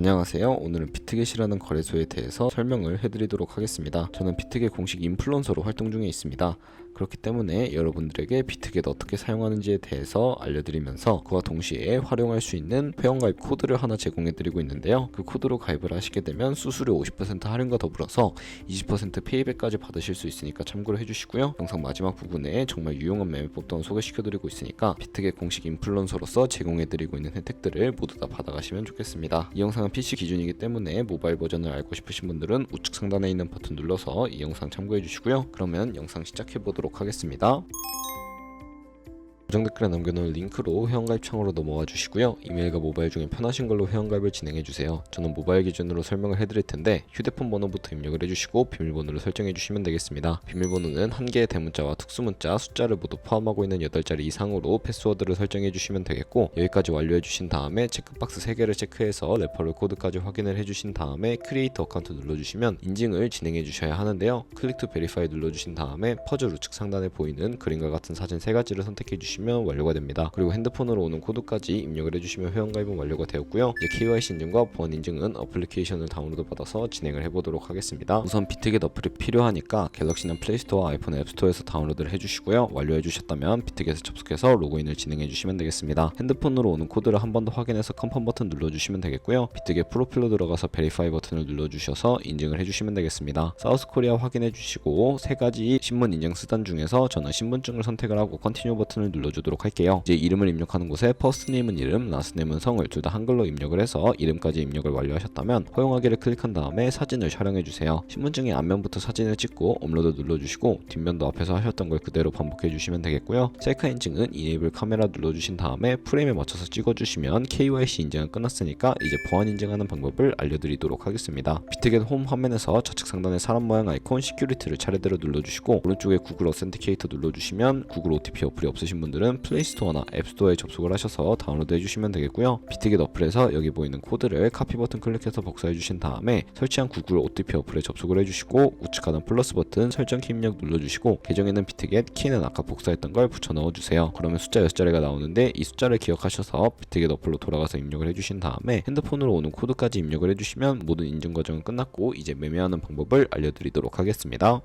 안녕하세요. 오늘은 비트겟이라는 거래소에 대해서 설명을 해드리도록 하겠습니다. 저는 비트겟 공식 인플루언서로 활동 중에 있습니다. 그렇기 때문에 여러분들에게 비트겟 어떻게 사용하는지에 대해서 알려드리면서 그와 동시에 활용할 수 있는 회원가입 코드를 하나 제공해드리고 있는데요. 그 코드로 가입을 하시게 되면 수수료 50% 할인과 더불어서 20% 페이백까지 받으실 수 있으니까 참고를 해주시고요. 영상 마지막 부분에 정말 유용한 매매법 또한 소개시켜드리고 있으니까 비트겟 공식 인플루언서로서 제공해드리고 있는 혜택들을 모두 다 받아가시면 좋겠습니다. 이 영상은 PC 기준이기 때문에 모바일 버전을 알고 싶으신 분들은 우측 상단에 있는 버튼 눌러서 이 영상 참고해 주시고요. 그러면 영상 시작해 보도록 하겠습니다. 고정 댓글에 남겨놓은 링크로 회원가입 창으로 넘어와 주시고요. 이메일과 모바일 중에 편하신 걸로 회원가입을 진행해 주세요. 저는 모바일 기준으로 설명을 해드릴 텐데 휴대폰 번호부터 입력을 해주시고 비밀번호를 설정해 주시면 되겠습니다. 비밀번호는 한 개의 대문자와 특수문자, 숫자를 모두 포함하고 있는 8자리 이상으로 패스워드를 설정해 주시면 되겠고 여기까지 완료해 주신 다음에 체크박스 3개를 체크해서 레퍼럴 코드까지 확인을 해 주신 다음에 크리에이터 어카운트 눌러주시면 인증을 진행해 주셔야 하는데요. 클릭 투 베리파이 눌러주신 다음에 퍼즐 우측 상단에 보이는 그림과 같은 사진 세 가지를 선택해 주시면 완료가 됩니다. 그리고 핸드폰으로 오는 코드까지 입력을 해주시면 회원가입은 완료가 되었고요. 이제 KYC 인증과 보안 인증은 어플리케이션을 다운로드 받아서 진행을 해보도록 하겠습니다. 우선 비트겟 어플이 필요하니까 갤럭시는 플레이스토어와 아이폰 앱스토어에서 다운로드를 해주시고요. 완료해 주셨다면 비트겟에 접속해서 로그인을 진행해 주시면 되겠습니다. 핸드폰으로 오는 코드를 한 번 더 확인해서 컨펌 버튼 눌러주시면 되겠고요. 비트겟 프로필로 들어가서 베리파이 버튼을 눌러주셔서 인증을 해주시면 되겠습니다. 사우스 코리아 확인해 주시고 세 가지 신분 인증 수단 중에서 저는 신분증을 선택을 하고 컨티뉴 버튼을 눌러 주도록 할게요. 이제 이름을 입력하는 곳에 퍼스트네임은 이름, 라스트네임은 성을 둘 다 한글로 입력을 해서 이름까지 입력을 완료하셨다면 허용하기를 클릭한 다음에 사진을 촬영해 주세요. 신분증의 앞면부터 사진을 찍고 업로드 눌러주시고 뒷면도 앞에서 하셨던 걸 그대로 반복해 주시면 되겠고요. 셀카 인증은 이네이블 카메라 눌러주신 다음에 프레임에 맞춰서 찍어주시면 KYC 인증은 끝났으니까 이제 보안 인증하는 방법을 알려드리도록 하겠습니다. 비트겟 홈 화면에서 좌측 상단에 사람 모양 아이콘 시큐리티를 차례대로 눌러주시고 오른쪽에 구글 어센티케이터 눌러주시면 구글 OTP 어플이 없으신 분들은 플레이스토어나 앱스토어에 접속을 하셔서 다운로드 해주시면 되겠고요. 비트겟 어플에서 여기 보이는 코드를 카피 버튼 클릭해서 복사해 주신 다음에 설치한 구글 OTP 어플에 접속을 해주시고 우측 하단 플러스 버튼 설정 키 입력 눌러주시고 계정에는 비트겟 키는 아까 복사했던 걸 붙여 넣어주세요. 그러면 숫자 6자리가 나오는데 이 숫자를 기억하셔서 비트겟 어플로 돌아가서 입력을 해주신 다음에 핸드폰으로 오는 코드까지 입력을 해주시면 모든 인증 과정은 끝났고 이제 매매하는 방법을 알려드리도록 하겠습니다.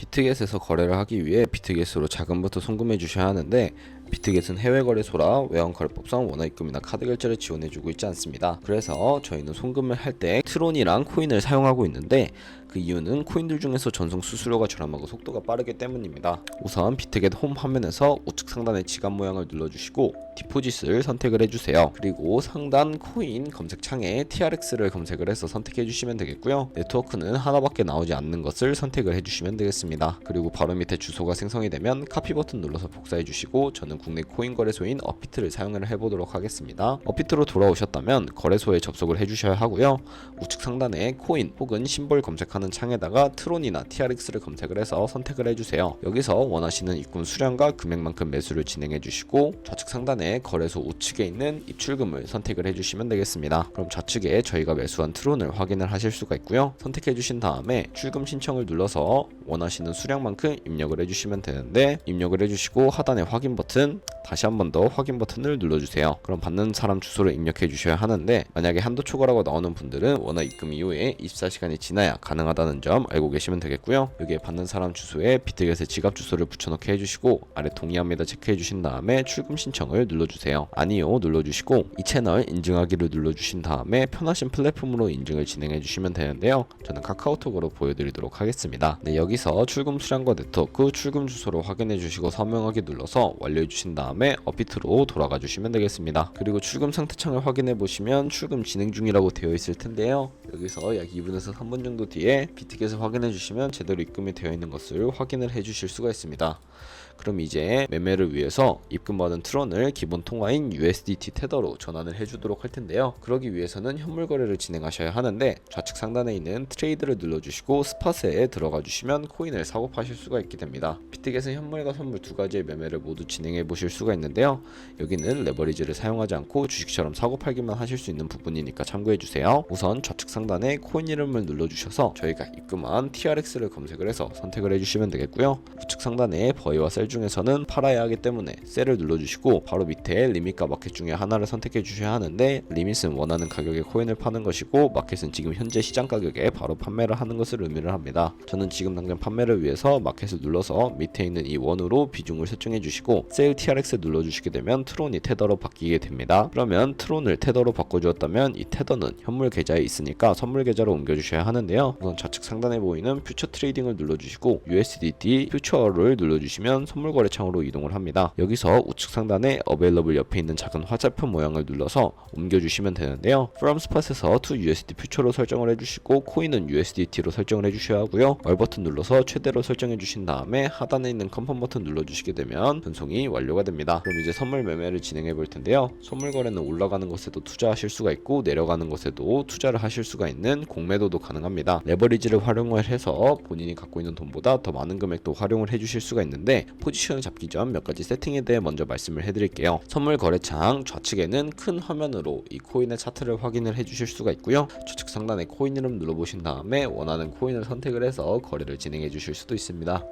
비트겟에서 거래를 하기 위해 비트겟으로 자금부터 송금해 주셔야 하는데 비트겟은 해외 거래소라 외환 거래법상 원화 입금이나 카드 결제를 지원해 주고 있지 않습니다. 그래서 저희는 송금을 할 때 트론이랑 코인을 사용하고 있는데 그 이유는 코인들 중에서 전송 수수료가 저렴하고 속도가 빠르기 때문입니다. 우선 비트겟 홈 화면에서 우측 상단의 지갑 모양을 눌러주시고 디포짓을 선택을 해주세요. 그리고 상단 코인 검색창에 TRX를 검색을 해서 선택해 주시면 되겠고요. 네트워크는 하나밖에 나오지 않는 것을 선택을 해주시면 되겠습니다. 그리고 바로 밑에 주소가 생성이 되면 카피 버튼 눌러서 복사해 주시고 저는 국내 코인 거래소인 어피트를 사용을 해보도록 하겠습니다. 어피트로 돌아오셨다면 거래소에 접속을 해주셔야 하고요. 우측 상단에 코인 혹은 심볼 검색하는 창에다가 트론이나 TRX를 검색을 해서 선택을 해주세요. 여기서 원하시는 입금 수량과 금액만큼 매수를 진행해 주시고 좌측 상단에 거래소 우측에 있는 입출금을 선택을 해주시면 되겠습니다. 그럼 좌측에 저희가 매수한 트론을 확인을 하실 수가 있고요. 선택해 주신 다음에 출금 신청을 눌러서 원하시는 수량만큼 입력을 해주시면 되는데 입력을 해주시고 하단에 확인 버튼 다시 한 번 더 확인 버튼을 눌러주세요. 그럼 받는 사람 주소를 입력해 주셔야 하는데 만약에 한도 초과라고 나오는 분들은 원화 입금 이후에 24시간이 지나야 가능 하다는 점 알고 계시면 되겠고요. 여기에 받는 사람 주소에 비트겟의 지갑 주소를 붙여넣게 해주시고 아래 동의합니다 체크해 주신 다음에 출금 신청을 눌러주세요. 아니요 눌러주시고 이 채널 인증하기를 눌러주신 다음에 편하신 플랫폼으로 인증을 진행해 주시면 되는데요. 저는 카카오톡으로 보여드리도록 하겠습니다. 네, 여기서 출금 수량과 네트워크 출금 주소를 확인해 주시고 서명하기 눌러서 완료해 주신 다음에 어피트로 돌아가 주시면 되겠습니다. 그리고 출금 상태 창을 확인해 보시면 출금 진행 중이라고 되어 있을 텐데요. 여기서 약 2분에서 3분 정도 뒤에 비트겟을 확인해 주시면 제대로 입금이 되어 있는 것을 확인을 해 주실 수가 있습니다. 그럼 이제 매매를 위해서 입금받은 트론을 기본 통화인 USDT 테더로 전환을 해주도록 할 텐데요. 그러기 위해서는 현물 거래를 진행하셔야 하는데 좌측 상단에 있는 트레이드를 눌러주시고 스팟에 들어가 주시면 코인을 사고 파실 수가 있게 됩니다. 비트겟은 현물과 선물 두 가지의 매매를 모두 진행해 보실 수가 있는데요. 여기는 레버리지를 사용하지 않고 주식처럼 사고 팔기만 하실 수 있는 부분이니까 참고해 주세요. 우선 좌측 상단에 코인 이름을 눌러주셔서 저희가 입금한 TRX를 검색을 해서 선택을 해주시면 되겠고요. 우측 상단에 버이와 셀 중에서는 팔아야 하기 때문에 셀을 눌러주시고 바로 밑에 리밋과 마켓 중에 하나를 선택해 주셔야 하는데 리밋은 원하는 가격에 코인을 파는 것이고 마켓은 지금 현재 시장 가격에 바로 판매를 하는 것을 의미를 합니다. 저는 지금 당장 판매를 위해서 마켓을 눌러서 밑에 있는 이 원으로 비중을 설정해 주시고 세일 TRX 눌러주시게 되면 트론이 테더로 바뀌게 됩니다. 그러면 트론을 테더로 바꿔주었다면 이 테더는 현물 계좌에 있으니까 선물 계좌로 옮겨주셔야 하는데요. 우선 좌측 상단에 보이는 퓨처 트레이딩을 눌러주시고 USDT 퓨처를 눌러주시면 선물 거래 창으로 이동을 합니다. 여기서 우측 상단에 어베일러블 옆에 있는 작은 화살표 모양을 눌러서 옮겨주시면 되는데요. From Spot에서 to USD 퓨처로 설정을 해주시고 코인은 USDT로 설정을 해주셔야 하고요. 월 버튼 눌러서 최대로 설정해 주신 다음에 하단에 있는 컨펌 버튼 눌러주시게 되면 전송이 완료가 됩니다. 그럼 이제 선물 매매를 진행해 볼 텐데요. 선물 거래는 올라가는 것에도 투자하실 수가 있고 내려가는 것에도 투자를 하실 수가 있는 공매도도 가능합니다. 레버리 지를 활용을 해서 본인이 갖고 있는 돈보다 더 많은 금액도 활용을 해주실 수가 있는데 포지션을 잡기 전 몇 가지 세팅에 대해 먼저 말씀을 해드릴게요. 선물 거래창 좌측에는 큰 화면으로 이 코인의 차트를 확인을 해주실 수가 있고요. 좌측 상단에 코인 이름 눌러보신 다음에 원하는 코인을 선택을 해서 거래를 진행해 주실 수도 있습니다.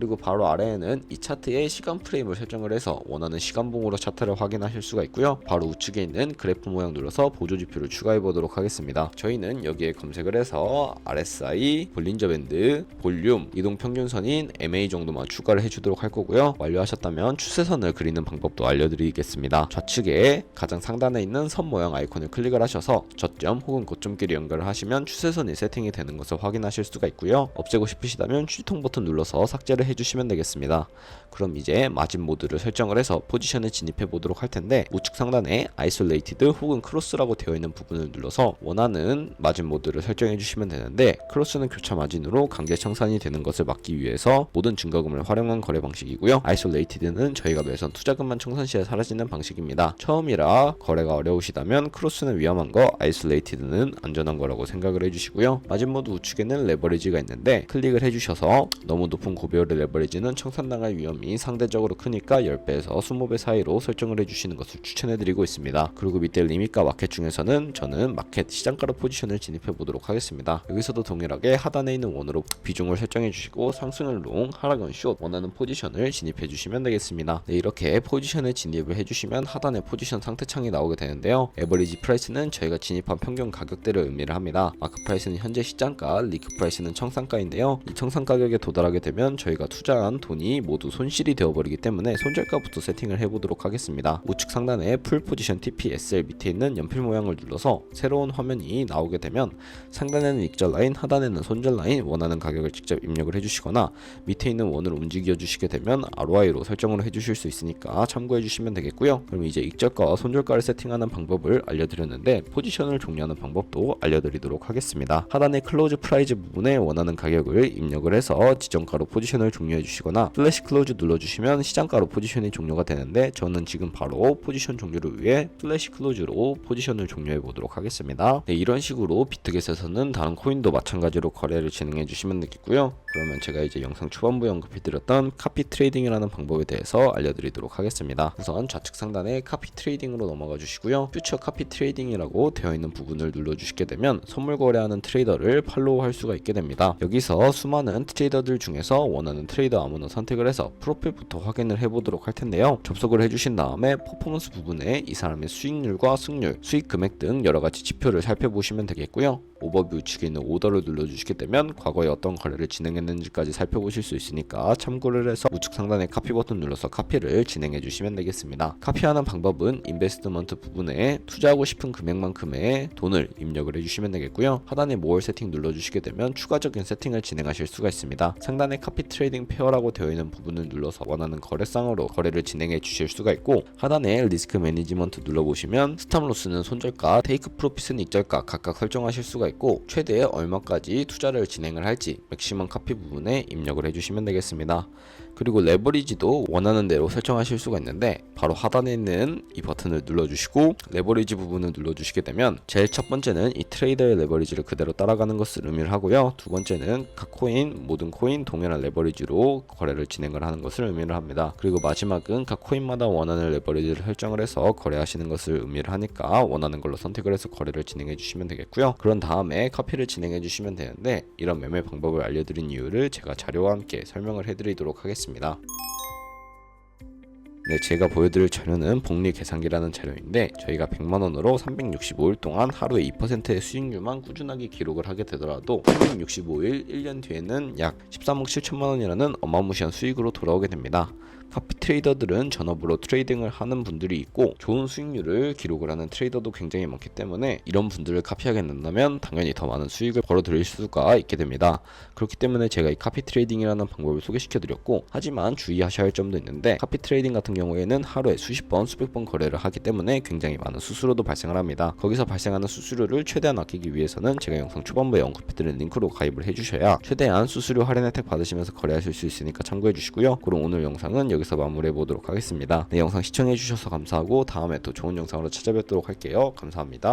그리고 바로 아래에는 이 차트의 시간 프레임을 설정을 해서 원하는 시간봉으로 차트를 확인하실 수가 있고요. 바로 우측에 있는 그래프 모양 눌러서 보조 지표를 추가해 보도록 하겠습니다. 저희는 여기에 검색을 해서 RSI, 볼린저 밴드, 볼륨, 이동 평균선인 MA 정도만 추가를 해주도록 할 거고요. 완료하셨다면 추세선을 그리는 방법도 알려드리겠습니다. 좌측에 가장 상단에 있는 선 모양 아이콘을 클릭을 하셔서 저점 혹은 고점끼리 연결을 하시면 추세선이 세팅이 되는 것을 확인하실 수가 있고요. 없애고 싶으시다면 추리통 버튼 눌러서 삭제를 해주시면 되겠습니다. 그럼 이제 마진 모드를 설정을 해서 포지션에 진입해 보도록 할 텐데 우측 상단에 아이솔레이티드 혹은 크로스라고 되어 있는 부분을 눌러서 원하는 마진 모드를 설정해 주시면 되는데 크로스는 교차 마진으로 강제 청산이 되는 것을 막기 위해서 모든 증거금을 활용한 거래 방식이고요. 아이솔레이티드는 저희가 매선 투자금만 청산 시에 사라지는 방식입니다. 처음이라 거래가 어려우시다면 크로스는 위험한 거, 아이솔레이티드는 안전한 거라고 생각을 해주시고요. 마진 모드 우측에는 레버리지가 있는데 클릭을 해주셔서 너무 높은 고배율 의 레버리지는 청산당할 위험이 상대적으로 크니까 10배에서 20배 사이로 설정을 해주시는 것을 추천해드리고 있습니다. 그리고 밑에 리밋과 마켓 중에서는 저는 마켓 시장가로 포지션을 진입해 보도록 하겠습니다. 여기서도 동일하게 하단에 있는 원으로 비중을 설정해 주시고 상승을 롱, 하락은 숏 원하는 포지션을 진입해 주시면 되겠습니다. 네, 이렇게 포지션에 진입을 해주시면 하단에 포지션 상태 창이 나오게 되는데요. 에버리지 프라이스는 저희가 진입한 평균 가격대를 의미를 합니다. 마크 프라이스는 현재 시장가, 리크 프라이스는 청산가인데요. 이 청산 가격에 도달하게 되면 저희가 투자한 돈이 모두 손실이 되어버리기 때문에 손절가부터 세팅을 해보도록 하겠습니다. 우측 상단에 풀 포지션 TP SL 밑에 있는 연필 모양을 눌러서 새로운 화면이 나오게 되면 상단에는 익절 라인, 하단에는 손절 라인 원하는 가격을 직접 입력을 해주시거나 밑에 있는 원을 움직여 주시게 되면 ROI로 설정을 해주실 수 있으니까 참고해 주시면 되겠고요. 그럼 이제 익절가와 손절가를 세팅하는 방법을 알려드렸는데 포지션을 종료하는 방법도 알려드리도록 하겠습니다. 하단의 클로즈 프라이즈 부분에 원하는 가격을 입력을 해서 지정가로 포지션을 종료해 주시거나 플래시 클로즈 눌러주시면 시장가로 포지션이 종료가 되는데 저는 지금 바로 포지션 종료를 위해 플래시 클로즈로 포지션을 종료해 보도록 하겠습니다. 네, 이런 식으로 비트겟에서는 다른 코인도 마찬가지로 거래를 진행해 주시면 되겠고요. 그러면 제가 이제 영상 초반부에 언급해드렸던 카피 트레이딩이라는 방법에 대해서 알려드리도록 하겠습니다. 우선 좌측 상단에 카피 트레이딩으로 넘어가 주시고요. 퓨처 카피 트레이딩이라고 되어 있는 부분을 눌러주시게 되면 선물 거래하는 트레이더를 팔로우할 수가 있게 됩니다. 여기서 수많은 트레이더들 중에서 원하는 트레이더 아무나 선택을 해서 프로필부터 확인을 해보도록 할 텐데요. 접속을 해주신 다음에 퍼포먼스 부분에 이 사람의 수익률과 승률, 수익 금액 등 여러 가지 지표를 살펴보시면 되겠고요. 오버뷰 우측에 있는 오더를 눌러주시게 되면 과거에 어떤 거래를 진행했는지까지 살펴보실 수 있으니까 참고를 해서 우측 상단에 카피 버튼 눌러서 카피를 진행해 주시면 되겠습니다. 카피하는 방법은 인베스트먼트 부분에 투자하고 싶은 금액만큼의 돈을 입력을 해주시면 되겠고요. 하단에 모어 세팅 눌러주시게 되면 추가적인 세팅을 진행하실 수가 있습니다. 상단에 카피 트레이딩 페어라고 되어 있는 부분을 눌러서 원하는 거래상으로 거래를 진행해 주실 수가 있고 하단에 리스크 매니지먼트 눌러보시면 스탑로스는 손절가, 테이크 프로핏은 익절가 각각 설정하실 수가 있고 최대 얼마까지 투자를 진행을 할지 맥시멈 카피 부분에 입력을 해주시면 되겠습니다. 그리고 레버리지도 원하는 대로 설정하실 수가 있는데 바로 하단에 있는 이 버튼을 눌러주시고 레버리지 부분을 눌러주시게 되면 제일 첫 번째는 이 트레이더의 레버리지를 그대로 따라가는 것을 의미를 하고요. 두 번째는 각 코인 모든 코인 동일한 레버리지로 거래를 진행을 하는 것을 의미를 합니다. 그리고 마지막은 각 코인마다 원하는 레버리지를 설정을 해서 거래하시는 것을 의미를 하니까 원하는 걸로 선택을 해서 거래를 진행해 주시면 되겠고요. 그런 다음에 카피를 진행해 주시면 되는데 이런 매매 방법을 알려드린 이유를 제가 자료와 함께 설명을 해드리도록 하겠습니다. 네, 제가 보여드릴 자료는 복리 계산기라는 자료인데 저희가 100만 원으로 365일 동안 하루에 2%의 수익률만 꾸준하게 기록을 하게 되더라도 365일 1년 뒤에는 약 13억 7천만 원이라는 어마무시한 수익으로 돌아오게 됩니다. 카피 트레이더들은 전업으로 트레이딩을 하는 분들이 있고 좋은 수익률을 기록을 하는 트레이더도 굉장히 많기 때문에 이런 분들을 카피하게 된다면 당연히 더 많은 수익을 벌어들일 수가 있게 됩니다. 그렇기 때문에 제가 이 카피 트레이딩이라는 방법을 소개시켜 드렸고 하지만 주의하셔야 할 점도 있는데 카피 트레이딩 같은 경우에는 하루에 수십 번 수백 번 거래를 하기 때문에 굉장히 많은 수수료도 발생을 합니다. 거기서 발생하는 수수료를 최대한 아끼기 위해서는 제가 영상 초반부에 언급해드린 링크로 가입을 해주셔야 최대한 수수료 할인 혜택 받으시면서 거래하실 수 있으니까 참고해 주시고요. 그럼 오늘 영상은 여기서 마무리해 보도록 하겠습니다. 네, 영상 시청해 주셔서 감사하고 다음에 또 좋은 영상으로 찾아뵙도록 할게요. 감사합니다.